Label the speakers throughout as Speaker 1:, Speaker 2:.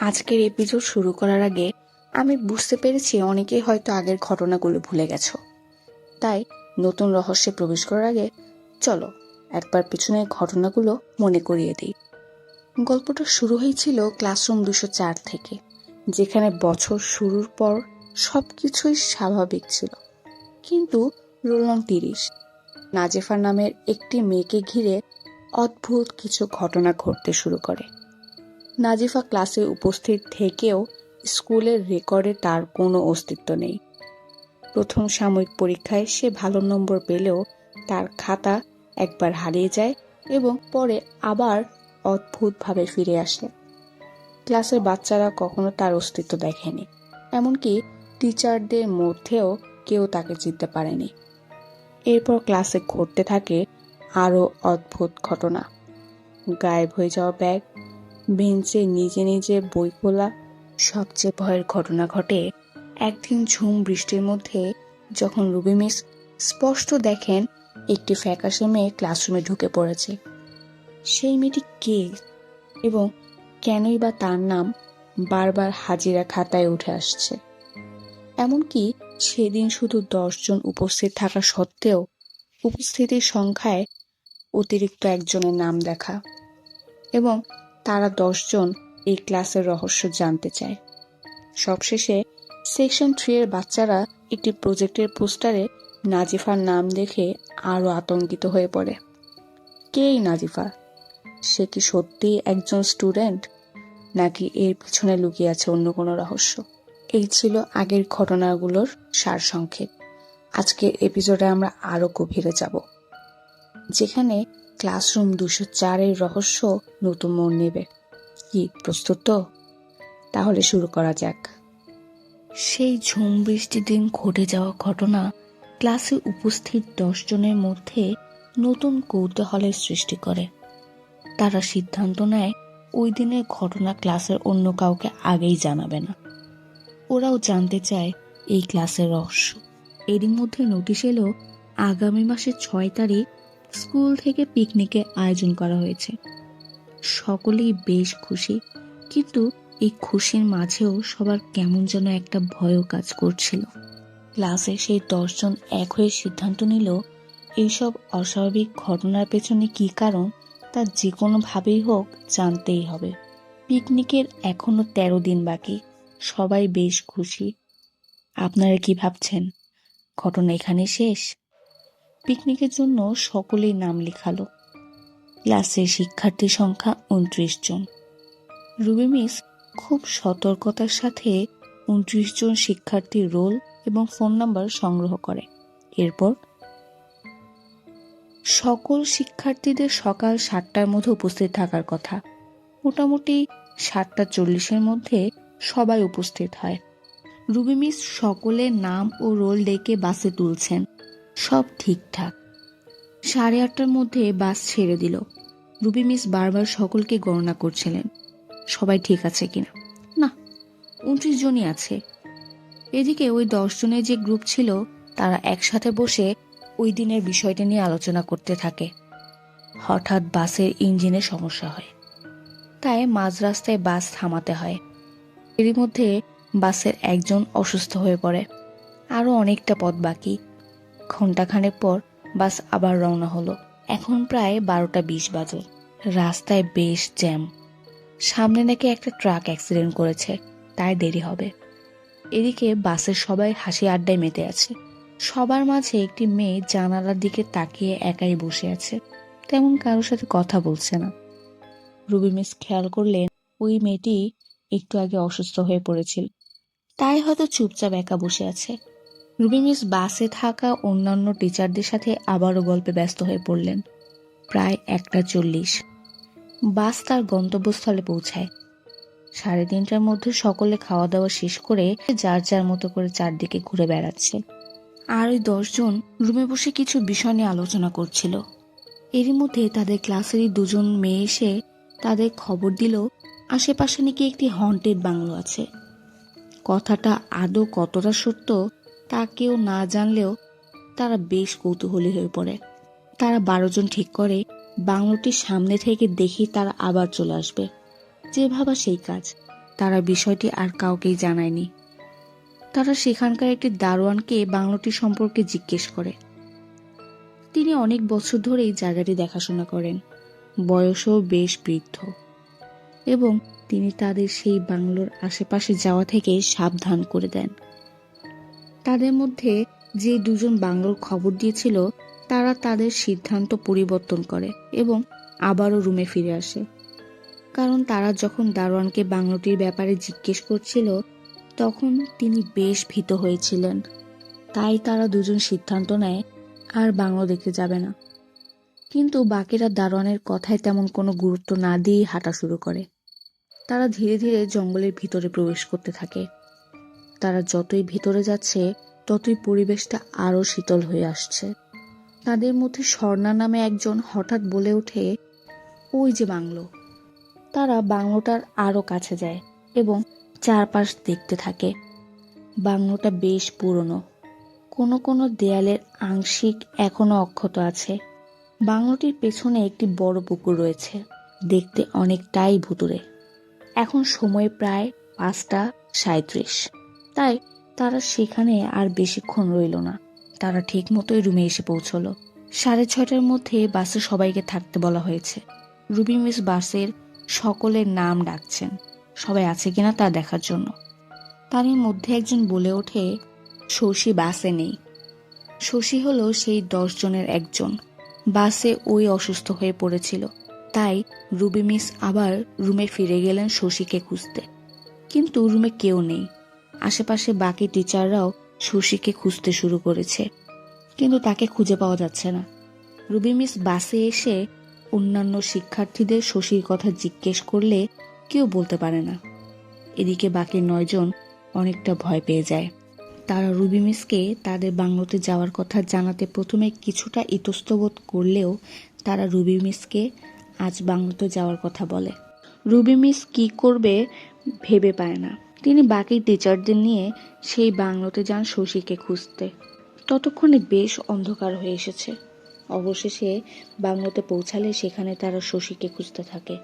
Speaker 1: আজকের এপিসোড শুরু করার আগে আমি বুঝতে পেরেছি অনেকেই হয়তো আগের ঘটনাগুলো ভুলে গেছো। তাই নতুন রহস্যে প্রবেশ করার আগে চলো একবার পিছনের ঘটনাগুলো মনে করিয়ে দিই। গল্পটা শুরু হয়েছিল ক্লাসরুম দুশো চার থেকে, যেখানে বছর শুরুর পর সব কিছুই স্বাভাবিক ছিল। কিন্তু রোল নং তিরিশ। নাজেফা নামের একটি মেয়েকে ঘিরে অদ্ভুত কিছু ঘটনা ঘটতে শুরু করে। নাজিফা ক্লাসে উপস্থিত থেকেও স্কুলের রেকর্ডে তার কোনো অস্তিত্ব নেই। প্রথম সাময়িক পরীক্ষায় সে ভালো নম্বর পেলেও তার খাতা একবার হারিয়ে যায় এবং পরে আবার অদ্ভুতভাবে ফিরে আসে। ক্লাসের বাচ্চারা কখনো তার অস্তিত্ব দেখেনি, এমনকি টিচারদের মধ্যেও কেউ তাকে চিনতে পারেনি। এরপর ক্লাসে ঘটতে থাকে আরও অদ্ভুত ঘটনা। গায়েব হয়ে যাওয়া ব্যাগ বেঞ্চে নিজে নিজে বই খোলা। সবচেয়ে ভয়ের ঘটনা ঘটে একদিন ঝুম বৃষ্টির মধ্যে যখন রুবি মিস স্পষ্ট দেখেন একটি ফ্যাকাশে মেয়ে ক্লাসরুমে ঢুকে পড়েছে। সেই মেয়েটি কে এবং কেনই বা তার নাম বারবার হাজিরা খাতায় উঠে আসছে। এমনকি সেদিন শুধু দশজন উপস্থিত থাকা সত্ত্বেও উপস্থিতির সংখ্যায় অতিরিক্ত একজনের নাম দেখা এবং তারা দশজন এই ক্লাসের রহস্য জানতে চায়। সবশেষে সেকশন থ্রি এর বাচ্চারা একটি প্রজেক্টের পোস্টারে নাজিফার নাম দেখে আরও আতঙ্কিত হয়ে পড়ে। কে এই নাজিফা? সে কি সত্যিই একজন স্টুডেন্ট, নাকি এর পিছনে লুকিয়ে আছে অন্য কোনো রহস্য? এই ছিল আগের ঘটনাগুলোর সারসংক্ষেপ। আজকের এপিসোডে আমরা আরও গভীরে যাব। যেখানে ক্লাসরুম দুশো চারের রহস্য নতুন মোড় নেবে। কি, প্রস্তুত তো? তাহলে শুরু করা যাক। সেই ঝুম বৃষ্টির দিন ঘটে যাওয়া ঘটনা ক্লাসে উপস্থিত দশ জনের মধ্যে নতুন কৌতূহলের সৃষ্টি করে। তারা সিদ্ধান্ত নেয়, ওই দিনের ঘটনা ক্লাসের অন্য কাউকে আগেই জানাবে না। ওরাও জানতে চায়, এই ক্লাসের রহস্য। এরই মধ্যে নোটিশ এলো, আগামী মাসের ছয় তারিখ স্কুল থেকে পিকনিকের আয়োজন করা হয়েছে। সকলেই বেশ খুশি, কিন্তু এই খুশির মাঝেও সবার কেমন যেন একটা ভয়ও কাজ করছিল। ক্লাসে সেই দশজন এক হয়ে সিদ্ধান্ত নিল, এইসব অস্বাভাবিক ঘটনার পেছনে কী কারণ তা যে কোনোভাবেই হোক জানতেই হবে। পিকনিকের এখনও তেরো দিন বাকি, সবাই বেশ খুশি। আপনারা কি ভাবছেন? ঘটনা এখানে শেষ? পিকনিকের জন্য সকলেই নাম লেখালো। ক্লাসের শিক্ষার্থী সংখ্যা উনত্রিশ জন। রুবি মিস খুব সতর্কতার সাথে উনত্রিশ জন শিক্ষার্থীর রোল এবং ফোন নাম্বার সংগ্রহ করে। এরপর সকল শিক্ষার্থীদের সকাল সাতটার মধ্যে উপস্থিত থাকার কথা। মোটামুটি সাতটা চল্লিশের মধ্যে সবাই উপস্থিত হয়। রুবি মিস সকলের নাম ও রোল ডেকে বাসে তুলছেন। সব ঠিকঠাক। সাড়ে আটটার মধ্যে বাস ছেড়ে দিল। রুবি মিস বারবার সকলকে গণনা করছিলেন। সবাই ঠিক আছে কিনা? না, উনত্রিশ জনই আছে। এদিকে ওই দশ জনের যে গ্রুপ ছিল, তারা একসাথে বসে ওই দিনের বিষয়টা নিয়ে আলোচনা করতে থাকে। হঠাৎ বাসের ইঞ্জিনে সমস্যা হয়। তাই মাঝ রাস্তায় বাস থামাতে হয়। এরই মধ্যে বাসের একজন অসুস্থ হয়ে পড়ে। আরও অনেকটা পথ বাকি। ঘন্টাখানেক পর বাস আবার রওনা হলো। এখন প্রায় বারোটা বিশ বাজে। রাস্তায় বেশ জ্যাম। সামনে নাকি একটা ট্রাক অ্যাক্সিডেন্ট করেছে, তাই দেরি হবে। এদিকে বাসের সবাই হাসি আড্ডায় মেতে আছে। সবার মাঝে একটি মেয়ে জানালার দিকে তাকিয়ে একাই বসে আছে। তেমন কারোর সাথে কথা বলছে না। রুবি মিস খেয়াল করলেন ওই মেয়েটি একটু আগে অসুস্থ হয়ে পড়েছিল। তাই হয়তো চুপচাপ একা বসে আছে। রুবি মিস বাসে থাকা অন্যান্য টিচারদের সাথে আবারও গল্পে ব্যস্ত হয়ে পড়লেন। প্রায় একটা চল্লিশ। বাস তার গন্তব্যস্থলে পৌঁছায়। সাড়ে তিনটার মধ্যে সকলে খাওয়া দাওয়া শেষ করে যার যার মতো করে চারদিকে ঘুরে বেড়াচ্ছে। আর ওই দশজন রুমে বসে কিছু বিষয় নিয়ে আলোচনা করছিল। এরই মধ্যে তাদের ক্লাসেরই দুজন মেয়ে এসে তাদের খবর দিল, আশেপাশে নাকি একটি হন্টেড বাংলো আছে। কথাটা আদৌ কতটা সত্য তা কেউ না জানলেও তারা বেশ কৌতূহলী হয়ে পড়ে। তারা বারো জন ঠিক করে বাংলোটির সামনে থেকে দেখে তারা আবার চলে আসবে। যে ভাবা সেই কাজ। তারা বিষয়টি আর কাউকেই জানায়নি। তারা সেখানকার একটি দারোয়ানকে বাংলোটি সম্পর্কে জিজ্ঞেস করে। তিনি অনেক বছর ধরেই জায়গাটি দেখাশোনা করেন। বয়সও বেশ বৃদ্ধ। এবং তিনি তাদের সেই বাংলোর আশেপাশে যাওয়া থেকে সাবধান করে দেন। তাদের মধ্যে যে দুজন বাংলোর খবর দিয়েছিল, তারা তাদের সিদ্ধান্ত পরিবর্তন করে এবং আবারও রুমে ফিরে আসে। কারণ তারা যখন দারোয়ানকে বাংলোটির ব্যাপারে জিজ্ঞেস করছিল, তখন তিনি বেশ ভীত হয়েছিলেন। তাই তারা দুজন সিদ্ধান্ত নেয়, আর বাংলো দেখতে যাবে না। কিন্তু বাকিরা দারোয়ানের কথায় তেমন কোনো গুরুত্ব না দিয়েই হাঁটা শুরু করে। তারা ধীরে ধীরে জঙ্গলের ভিতরে প্রবেশ করতে থাকে। তারা যতই ভিতরে যাচ্ছে, ততই পরিবেশটা আরও শীতল হয়ে আসছে। তাদের মধ্যে স্বর্ণা নামে একজন হঠাৎ বলে ওঠে, ওই যে বাংলো। তারা বাংলোটার আরও কাছে যায় এবং চারপাশ দেখতে থাকে। বাংলোটা বেশ পুরনো। কোনো কোনো দেয়ালের আংশিক এখনও অক্ষত আছে। বাংলোটির পেছনে একটি বড় পুকুর রয়েছে, দেখতে অনেকটাই ভুতুরে এখন সময় প্রায় পাঁচটা সাঁত্রিশ তাই তারা সেখানে আর বেশিক্ষণ রইল না। তারা ঠিক মতোই রুমে এসে পৌঁছলো। সাড়ে ছয়টার মধ্যে বাসে সবাইকে থাকতে বলা হয়েছে। রুবি মিস বাসের সকলের নাম ডাকছেন। সবাই আছে কিনা তা দেখার জন্য। তারই মধ্যে একজন বলে ওঠে, শশী বাসে নেই। শশী হলো সেই দশ জনের একজন। বাসে ওই অসুস্থ হয়ে পড়েছিল। তাই রুবি মিস আবার রুমে ফিরে গেলেন শশীকে খুঁজতে। কিন্তু রুমে কেউ নেই। আশেপাশে বাকি টিচাররাও শশীকে খুঁজতে শুরু করেছে। কিন্তু তাকে খুঁজে পাওয়া যাচ্ছে না। রুবি মিস বাসে এসে অন্যান্য শিক্ষার্থীদের শশীর কথা জিজ্ঞেস করলে কেউ বলতে পারে না। এদিকে বাকি নয়জন অনেকটা ভয় পেয়ে যায়। তারা রুবি মিসকে তাদের বাংলোতে যাওয়ার কথা জানাতে প্রথমে কিছুটা ইতস্তবোধ করলেও তারা রুবি মিসকে আজ বাংলোতে যাওয়ার কথা বলে। রুবি মিস কি করবে ভেবে পায় না। তিনি বাকি টিচারদের নিয়ে সেই বাংলোতে যান শশীকে খুঁজতে। ততক্ষণে বেশ অন্ধকার হয়ে এসেছে। অবশেষে বাংলোতে পৌঁছালে সেখানে তারা শশীকে খুঁজতে থাকে।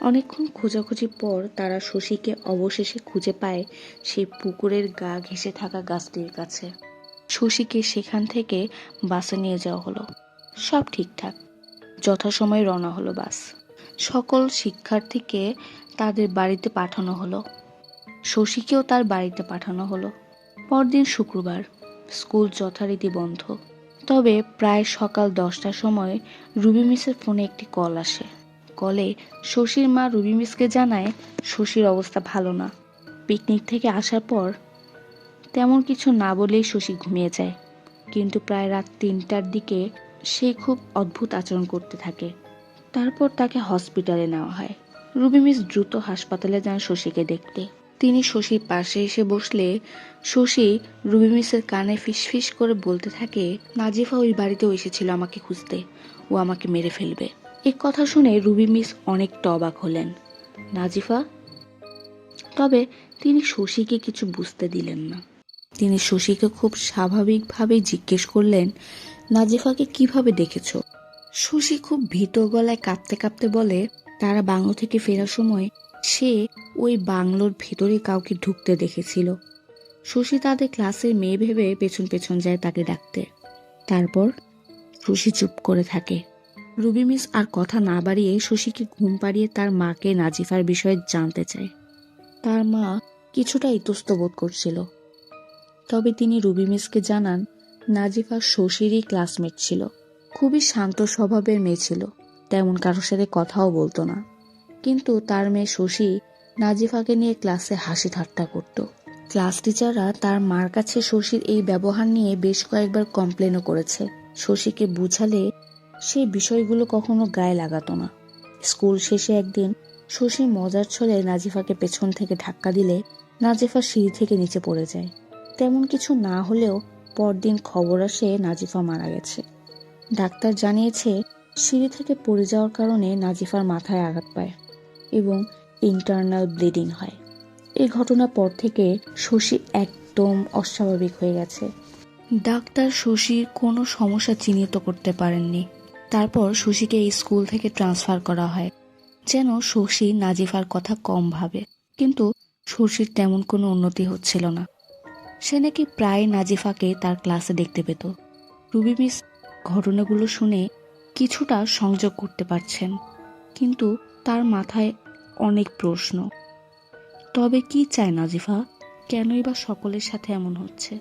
Speaker 1: অনেকক্ষণ খোঁজাখুঁজির পর তারা শশীকে অবশেষে খুঁজে পায় সেই পুকুরের গা ঘেঁষে থাকা গাছটির কাছে। শশীকে সেখান থেকে বাসে নিয়ে যাওয়া হলো। সব ঠিকঠাক। যথাসময়ে রওনা হলো বাস। সকল শিক্ষার্থীকে তাদের বাড়িতে পাঠানো হলো। শশীকেও তার বাড়িতে পাঠানো হলো। পরদিন শুক্রবার, স্কুল যথারীতি বন্ধ। তবে প্রায় সকাল দশটার সময় রুবি মিসের ফোনে একটি কল আসে। কলে, শশীর মা রুবি মিসকে জানায়, শশীর অবস্থা ভালো না। পিকনিক থেকে আসার পর তেমন কিছু না বলেই শশী ঘুমিয়ে যায়। কিন্তু প্রায় রাত তিনটার দিকে সে খুব অদ্ভুত আচরণ করতে থাকে। তারপর তাকে হসপিটালে নেওয়া হয়। রুবি মিস দ্রুত হাসপাতালে যান শশীকে দেখতে। তিনি শশীর পাশে এসে বসলে শশী রুবি মিসের কানে ফিসফিস করে বলতে থাকে, নাজিফা ওই বাড়িতেও এসেছিল আমাকে খুঁজতে। ও আমাকে মেরে ফেলবে। এ কথা শুনে রুবি মিস অনেকটা অবাক হলেন। নাজিফা? তবে তিনি শশীকে কিছু বুঝতে দিলেন না। তিনি শশীকে খুব স্বাভাবিকভাবেই জিজ্ঞেস করলেন, নাজিফাকে কীভাবে দেখেছ? শশী খুব ভীত গলায় কাঁপতে কাঁপতে বলে, তারা বাংলো থেকে ফেরার সময় সে ওই বাংলোর ভেতরে কাউকে ঢুকতে দেখেছিল। শশী তাদের ক্লাসের মেয়ে ভেবে পেছন পেছন যায় তাকে ডাকতে। তারপর শশী চুপ করে থাকে। রুবি মিস আর কথা না বাড়িয়ে শশীকে ঘুম পাড়িয়ে তার মাকে নাজিফার বিষয়ে জানতে চায়। তার মা কিছুটা ইতস্ত বোধ করছিল। তবে তিনি রুবি মিসকে জানান, নাজিফা শশীরই ক্লাসমেট ছিল। খুবই শান্ত স্বভাবের মেয়ে ছিল। তেমন কারোর সাথে কথাও বলতো না। কিন্তু তার মেয়ে শশী নাজিফাকে নিয়ে ক্লাসে হাসি ঠাট্টা করত। ক্লাস টিচাররা তার মার কাছে শশীর এই ব্যবহার নিয়ে বেশ কয়েকবার কমপ্লেনও করেছে। শশীকে বুঝালে সেই বিষয়গুলো কখনো গায়ে লাগাতো না। স্কুল শেষে একদিন শশী মজার ছলে নাজিফাকে পেছন থেকে ধাক্কা দিলে নাজিফা সিঁড়ি থেকে নিচে পড়ে যায়। তেমন কিছু না হলেও পরদিন খবর আসে নাজিফা মারা গেছে। ডাক্তার জানিয়েছে, সিঁড়ি থেকে পড়ে যাওয়ার কারণে নাজিফার মাথায় আঘাত পায়। এবং ইন্টারনাল ব্লিডিং হয়। এই ঘটনার পর থেকে শশী একদম অস্বাভাবিক হয়ে গেছে। ডাক্তার শশীর কোনো সমস্যা চিহ্নিত করতে পারেননি। তারপর শশীকে এই স্কুল থেকে ট্রান্সফার করা হয়। যেন শশী নাজিফার কথা কম ভাবে। কিন্তু সর্ষির তেমন কোনো উন্নতি হচ্ছিল না। সে নাকি প্রায় নাজিফাকে তার ক্লাসে দেখতে পেত। রুবি মিস, ঘটনাগুলো শুনে কিছুটা সংযোগ করতে পারছেন। কিন্তু তার মাথায় অনেক প্রশ্ন। তবে কি চায় নাজিফা? কেনই বা সকলের সাথে এমন হচ্ছে?